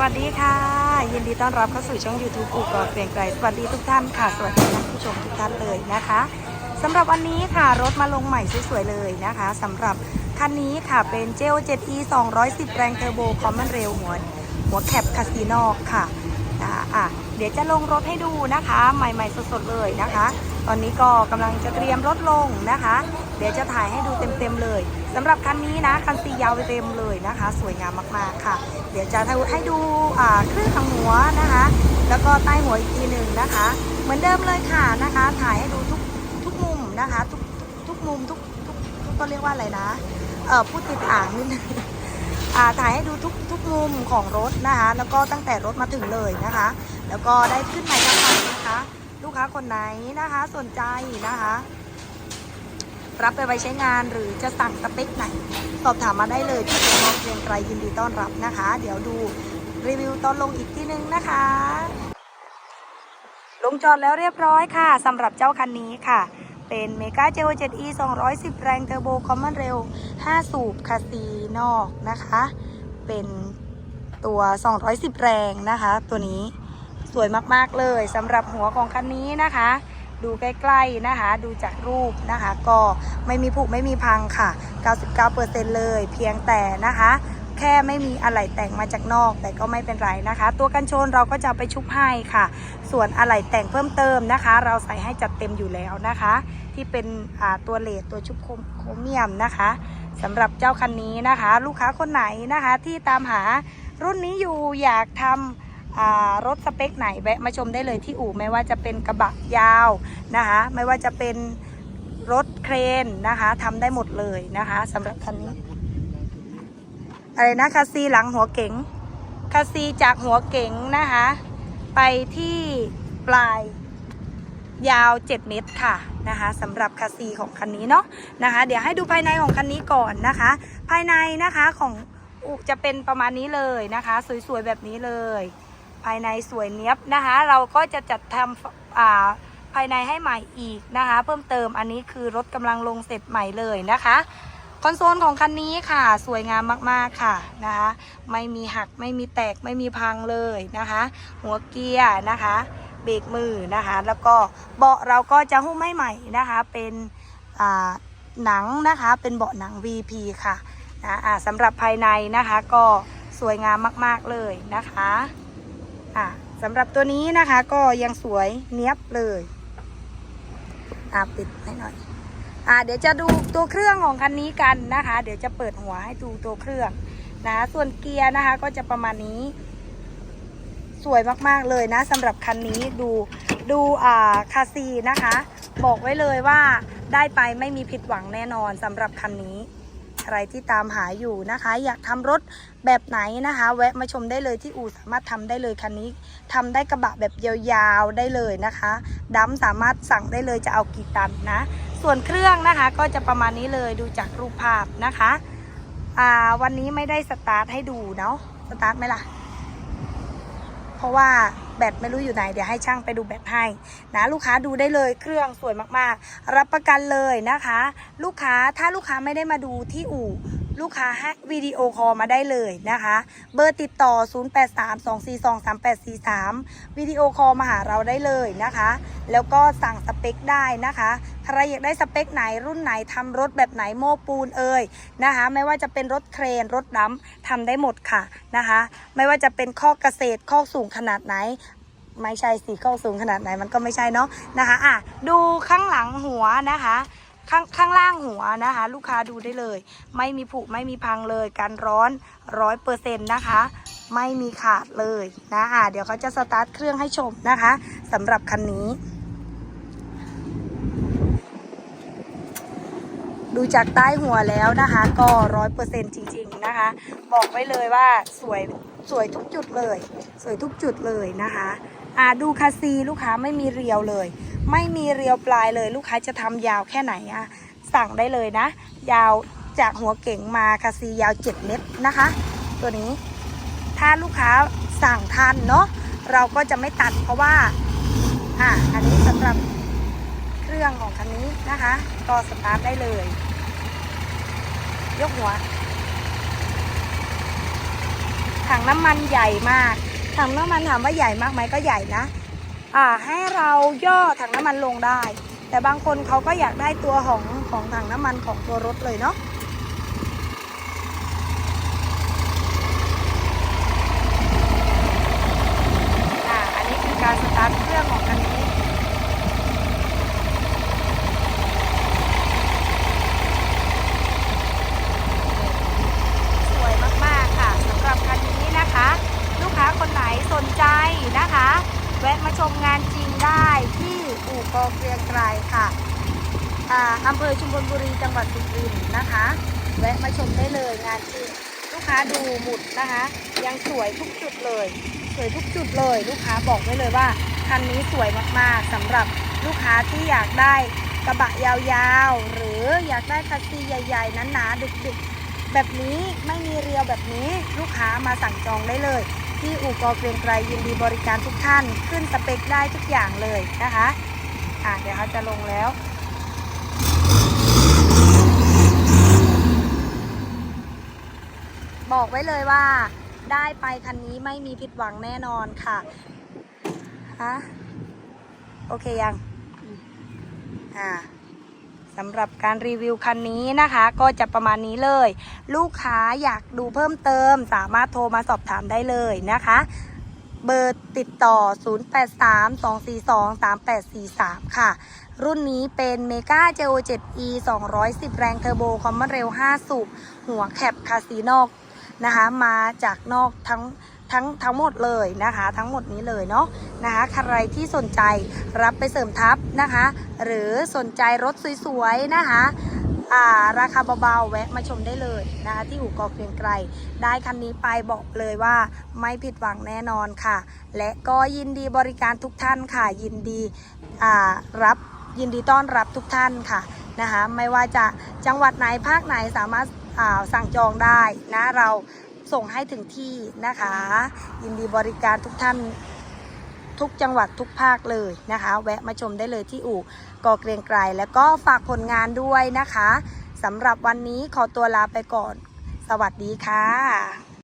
วัสดีค่ะ ยินดีต้อนรับเข้าสู่ช่อง YouTube อูกอเกรียงไกรสวัสดีทุกท่านค่ะ สวัสดีท่านผู้ชมทุกท่านเลยนะคะสำหรับวันนี้ค่ะรถมาลงใหม่สวยๆเลยนะคะสำหรับคันนี้ค่ะเป็น j o 7 e 210 แรงเทอร์โบคอมมอนเรลหัวหัวแคปคาสิโนค่ะนะคะอะ เดี๋ยวจะลงรถให้ดูนะคะ ใหม่ๆสดๆเลยนะคะ ตอนนี้ก็กำลังจะเตรียมรถลงนะคะ เดี๋ยวจะถ่ายให้ดูเต็มๆเลย สำหรับคันนี้นะคันสียาวเต็มเลยนะคะ สวยงามมากๆค่ะ เดี๋ยวจะให้ดูเครื่องทางหัวนะคะ แล้วก็ใต้หัวอีกทีหนึ่งนะคะ เหมือนเดิมเลยค่ะนะคะ ถ่ายให้ดูทุกทุกมุมนะคะทุกทุกมุมทุกทุกทุกก็เรียกว่าอะไรนะเออพูดติดอ่างนิดนึงอ่าถ่ายให้ดูทุกทุกมุมของรถนะคะ แล้วก็ตั้งแต่รถมาถึงเลยนะคะ แล้วก็ได้ขึ้นใหม่ทั้งคันนะคะ ลูกค้าคนไหนนะคะสนใจนะคะ รับไปไว้ใช้งานหรือจะสั่งสเปคไหน สอบถามมาได้เลยที่เป็นมองเรียงไกลยินดีต้อนรับนะคะ เดี๋ยวดูรีวิวตอนลงอีกที่นึงนะคะ ลงจอดแล้วเรียบร้อยค่ะสำหรับเจ้าคันนี้ค่ะ เป็นเมกาเจโอ 7e 210 แรงเทอร์โบคอมมอนเรล5 สูบคาซีนอกนะคะ เป็นตัว 210 แรงนะคะ ตัวนี้สวยมาก ๆ เลยสำหรับหัวของคันนี้นะคะ ดูใกล้ๆนะคะ ดูจากรูปนะคะ ก็ไม่มีผุไม่มีพังค่ะ 99%เลย เพียงแต่นะคะ แค่ไม่มีอะไหล่แต่งมาจากนอก แต่ก็ไม่เป็นไรนะคะ ตัวกันชนเราก็จะไปชุบให้ค่ะ ส่วนอะไหล่แต่งเพิ่มเติมนะคะ เราใส่ให้จัดเต็มอยู่แล้วนะคะ ที่เป็นอ่าตัวเลดตัวชุบโครเมียมนะคะสำหรับเจ้าคันนี้นะคะ ลูกค้าคนไหนนะคะที่ตามหารุ่นนี้อยู่อยากทำ รถสเปคไหนแวะมาชมได้เลยที่อู่ไม่ว่าจะเป็นกระบะยาวนะคะไม่ว่าจะเป็นรถเครนนะคะทำได้หมดเลยนะคะสำหรับคันนี้อะไรนะคาซีหลังหัวเก๋งคาซีจากหัวเก๋งนะคะไปที่ปลายยาว 7 เมตรค่ะนะคะสำหรับคาซีของคันนี้เนาะนะคะ เดี๋ยวให้ดูภายในของคันนี้ก่อนนะคะ ภายในนะคะของอุจะเป็นประมาณนี้เลยนะคะ สวยๆแบบนี้เลย ภายในสวยเนี้ยบนะคะ เราก็จะจัดทำภายในให้ใหม่อีกนะคะ เพิ่มเติมอันนี้คือรถกำลังลงเสร็จใหม่เลยนะคะคอนโซลของคันนี้ค่ะ สวยงามมากๆค่ะนะคะ ไม่มีหักไม่มีแตกไม่มีพังเลยนะคะ หัวเกียร์นะคะเบรกมือนะคะ แล้วก็เบาะเราก็จะหุ้มให้ใหม่นะคะ เป็นหนังนะคะเป็นเบาะหนัง VP ค่ะนะอ่าสำหรับภายในนะคะก็สวยงามมากๆเลยนะคะ อ่าสำหรับตัวนี้นะคะก็ยังสวยเนี้ยบเลยอ่าปิดให้หน่อยอ่าเดี๋ยวจะดูตัวเครื่องของคันนี้กันนะคะ เดี๋ยวจะเปิดหัวให้ดูตัวเครื่องนะส่วนเกียร์นะคะก็จะประมาณนี้ สวยมากๆเลยนะสำหรับคันนี้ดูดูอ่าคาซีนะคะ บอกไว้เลยว่าได้ไปไม่มีผิดหวังแน่นอนสำหรับคันนี้ ใครที่ตามหาอยู่นะคะ อยากทำรถแบบไหนนะคะ แวะมาชมได้เลยที่อู่สามารถทำได้เลยคันนี้ทำได้กระบะแบบยาวๆได้เลยนะคะดัมสามารถสั่งได้เลยจะเอากี่ตันนะ ส่วนเครื่องนะคะก็จะประมาณนี้เลยดูจากรูปภาพนะคะวันนี้ไม่ได้สตาร์ทให้ดูเนาะสตาร์ทไหมล่ะ เพราะว่าแบตไม่รู้อยู่ไหน เดี๋ยวให้ช่างไปดูแบตให้นะลูกค้าดูได้เลยเครื่องสวยมากๆ รับประกันเลยนะคะ ลูกค้าถ้าลูกค้าไม่ได้มาดูที่อู่ ลูกค้าให้วิดีโอคอลมาได้เลยนะคะ เบอร์ติดต่อ 0832423843 วิดีโอคอลมาหาเราได้เลยนะคะ แล้วก็สั่งสเปคได้นะคะใครอยากได้สเปคไหนรุ่นไหนทำรถแบบไหนโม้ปูนเอ่ยนะคะ ไม่ว่าจะเป็นรถเครนรถดำทำได้หมดค่ะนะคะ ไม่ว่าจะเป็นข้อกเกษตรข้อสูงขนาดไหนไม่ใช่สีข้อสูงขนาดไหนมันก็ไม่ใช่เนาะนะคะอะดูข้างหลังหัวนะคะ ข้างข้างล่างหัวนะคะ ลูกค้าดูได้เลย ไม่มีผุไม่มีพังเลยการร้อนร้อยเปอร์เซ็นต์นะคะ ไม่มีขาดเลยนะอะเดี๋ยวเขาจะสตาร์ทเครื่องให้ชมนะคะสำหรับคันนี้ ดูจากใต้หัวแล้วนะคะ ก็ร้อยเปอร์เซ็นต์จริง ๆนะคะ บอกไว้เลยว่าสวยสวยทุกจุดเลย สวยทุกจุดเลยนะคะ อ่าดูคาซีลูกค้าไม่มีเรียวเลย ไม่มีเรียวปลายเลย ลูกค้าจะทำยาวแค่ไหนอะสั่งได้เลยนะ ยาวจากหัวเก๋งมาคาซียาว 7 เมตรนะคะ ตัวนี้ถ้าลูกค้าสั่งทันเนาะเราก็จะไม่ตัดเพราะว่าอ่าอันนี้สำหรับเครื่องของคันนี้นะคะก็สตาร์ทได้เลย ยกหัวถังน้ำมันใหญ่มาก ถังน้ำมันถามว่าใหญ่มากไหมก็ใหญ่นะ อ่าให้เราย่อถังน้ำมันลงได้ แต่บางคนเขาก็อยากได้ตัวของของถังน้ำมันของตัวรถเลยเนาะอ่าอันนี้คือการสตาร์ทเครื่องของคันนี้ สวยมาก ๆ ค่ะสำหรับคันนี้นะคะ ลูกค้าคนไหนสนใจนะคะ แวะมาชมงานจริงได้ที่อู่กอเกรียงไกร ค่ะอ่าอำเภอชุมพลบุรีจังหวัดสุรินทร์นะคะ แวะมาชมได้เลยงานจริงลูกค้าดูหมุดนะคะ ยังสวยทุกจุดเลย สวยทุกจุดเลย ลูกค้าบอกไว้เลยว่าคันนี้สวยมากๆสำหรับลูกค้าที่อยากได้กระบะยาวๆ หรืออยากได้คัสซีใหญ่ๆหนาๆดึกๆ แบบนี้ไม่มีเรียวแบบนี้ลูกค้ามาสั่งจองได้เลย ที่อู่กอเกรียงไกรยินดีบริการทุกท่าน ขึ้นสเปคได้ทุกอย่างเลยนะคะ อะเดี๋ยวเขาจะลงแล้ว บอกไว้เลยว่า ได้ไปคันนี้ไม่มีผิดหวังแน่นอนค่ะฮะโอเคยังอ่าสำหรับการรีวิวคันนี้นะคะ ก็จะประมาณนี้เลย ลูกค้าอยากดูเพิ่มเติม สามารถโทรมาสอบถามได้เลยนะคะ เบอร์ติดต่อ 0832423843 ค่ะ รุ่นนี้เป็น Mega JO 7E 210 แรงเทอร์โบคอมมอนเรล5สูบหัวแคปคาซีนอกนะคะ มาจากนอกทั้งทั้งทั้งหมดเลยนะคะ ทั้งหมดนี้เลยเนาะนะคะใครที่สนใจรับไปเสริมทัพนะคะ หรือสนใจรถสวยๆนะคะ ราคาเบาๆแวะมาชมได้เลยนะคะที่อู่กอเกรียงไกรได้คันนี้ไปบอกเลยว่าไม่ผิดหวังแน่นอนค่ะ และก็ยินดีบริการทุกท่านค่ะ ยินดีรับยินดีต้อนรับทุกท่านค่ะนะคะไม่ว่าจะจังหวัดไหนภาคไหนสามารถาสั่งจองได้นะเราส่งให้ถึงที่นะคะ ยินดีบริการทุกท่าน ทุกจังหวัดทุกภาคเลยนะคะ แวะมาชมได้เลยที่อู่กอเกรียงไกรแล้วก็ฝากผลงานด้วยนะคะสำหรับวันนี้ขอตัวลาไปก่อน สวัสดีค่ะ